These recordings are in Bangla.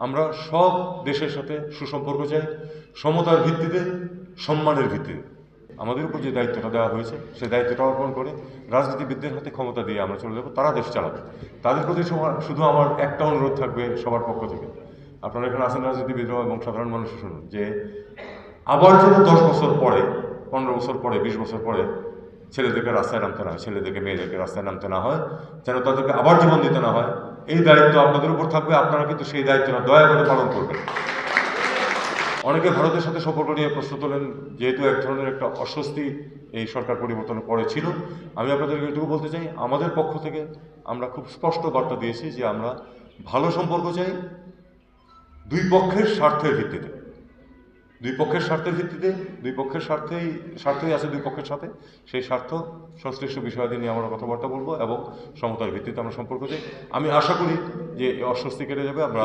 আমরা সব দেশের সাথে সুসম্পর্ক চাই, সমতার ভিত্তিতে, সম্মানের ভিত্তিতে। আমাদের উপর যে দায়িত্বটা দেওয়া হয়েছে সেই দায়িত্বটা অর্পণ করে রাজনীতিবিদদের হাতে ক্ষমতা দিয়ে আমরা চলে যাব, তারা দেশ চালাবে। তাদের প্রতি শুধু আমার একটা অনুরোধ থাকবে সবার পক্ষ থেকে। আপনারা এখানে আছেন রাজনীতিবিদরা এবং সাধারণ মানুষ, শুনুন, যে আবার যেন দশ বছর পরে, পনেরো বছর পরে, বিশ বছর পরে ছেলেদেরকে রাস্তায় নামতে না হয়, ছেলেদেরকে মেয়েদেরকে রাস্তায় নামতে না হয়, যেন তাদেরকে আবার জীবন দিতে না হয় এই দায়িত্ব আপনাদের উপর থাকবে, আপনারা কিন্তু সেই দায়িত্বটা দয়া করে পালন করবেন। অনেকে ভারতের সাথে সম্পর্ক নিয়ে প্রশ্ন তোলেন, যেহেতু এক ধরনের একটা অস্বস্তি এই সরকার পরিবর্তন পরে ছিল আমি আপনাদেরকে এটুকু বলতে চাই, আমাদের পক্ষ থেকে আমরা খুব স্পষ্ট বার্তা দিয়েছি যে আমরা ভালো সম্পর্ক চাই, দুই পক্ষের স্বার্থের ভিত্তিতে। দুই পক্ষের স্বার্থের ভিত্তিতে, দুই পক্ষের স্বার্থেই, স্বার্থই আছে দুই পক্ষের সাথে, সেই স্বার্থ সংশ্লিষ্ট বিষয়াদি নিয়ে আমরা কথাবার্তা বলব এবং সমতার ভিত্তিতে আমরা সম্পর্ক চাই। আমি আশা করি যে অস্বস্তি কেটে যাবে, আমরা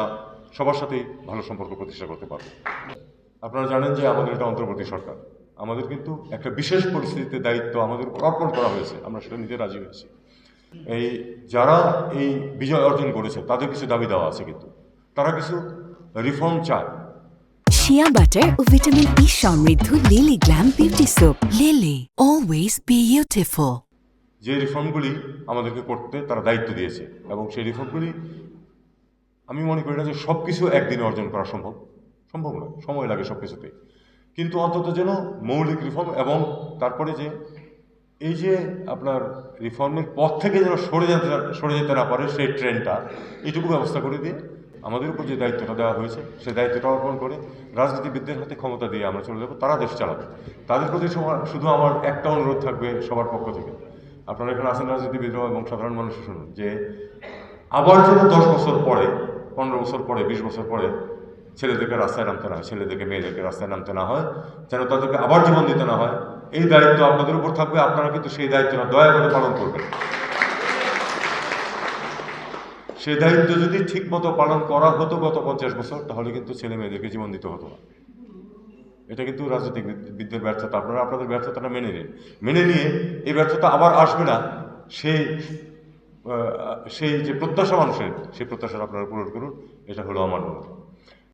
সবার সাথেই ভালো সম্পর্ক প্রতিষ্ঠা করতে পারব। আপনারা জানেন যে আমাদের এটা অন্তর্বর্তী সরকার। আমাদের কিন্তু একটা বিশেষ পরিস্থিতিতে দায়িত্ব আমাদের অর্পণ করা হয়েছে, আমরা সেটা নিতে রাজি হয়েছি। এই যারা এই বিজয় অর্জন করেছে, তাদের কিছু দাবি দেওয়া আছে কিন্তু। তারা কিছু রিফর্ম চায়। শিয়া বাটার ও ভিটামিন ই সমৃদ্ধ Lily glam beauty soap Lily always beautiful যে রিফর্মগুলি আমাদেরকে করতে তারা দায়িত্ব দিয়েছে এবং সেই রিফর্মগুলি আমি মনে করি না যে সব কিছু একদিনে অর্জন করা সম্ভব। সম্ভব নয়, সময় লাগে সব কিছুতে কিন্তু অন্তত যেন মৌলিক রিফর্ম এবং তারপরে যে এই যে আপনার রিফর্মের পথ থেকে যেন সরে যেতে সরে যেতে না পারে সেই ট্রেনটা এইটুকু ব্যবস্থা করে দিয়ে আমাদের উপর যে দায়িত্বটা দেওয়া হয়েছে, সেই দায়িত্বটা অর্পণ করে রাজনীতিবিদদের হাতে ক্ষমতা দিয়ে আমরা চলে যাব, তারা দেশ চালাবে। তাদের প্রতি সমা- শুধু আমার একটা অনুরোধ থাকবে সবার পক্ষ থেকে। আপনারা এখানে আছেন রাজনীতিবিদরা এবং সাধারণ মানুষ, শুনুন, যে আবার যেন দশ বছর পরে, পনেরো বছর পরে, বিশ বছর পরে ছেলেদেরকে রাস্তায় নামতে না হয়, ছেলেদেরকে, মেয়েদেরকে রাস্তায় নামতে না হয়, যেন তাদেরকে আবার জীবন দিতে না হয়, এই দায়িত্ব আপনাদের উপর থাকবে, আপনারা কিন্তু সেই দায়িত্বটা দয়া করে পালন করবেন। সেই দায়িত্ব যদি ঠিক মতো পালন করা হতো গত পঞ্চাশ বছর, তাহলে কিন্তু ছেলে মেয়েদেরকে জীবন দিতে হতো না। এটা কিন্তু রাজনৈতিক বিদ্যের ব্যর্থতা। আপনারা আপনাদের ব্যর্থতাটা মেনে নিন। মেনে নিয়ে এই ব্যর্থতা আবার আসবে না, সেই সেই যে প্রত্যাশা মানুষের, সেই প্রত্যাশাটা আপনারা পূরণ করুন। এটা হলো আমার অনুরোধ।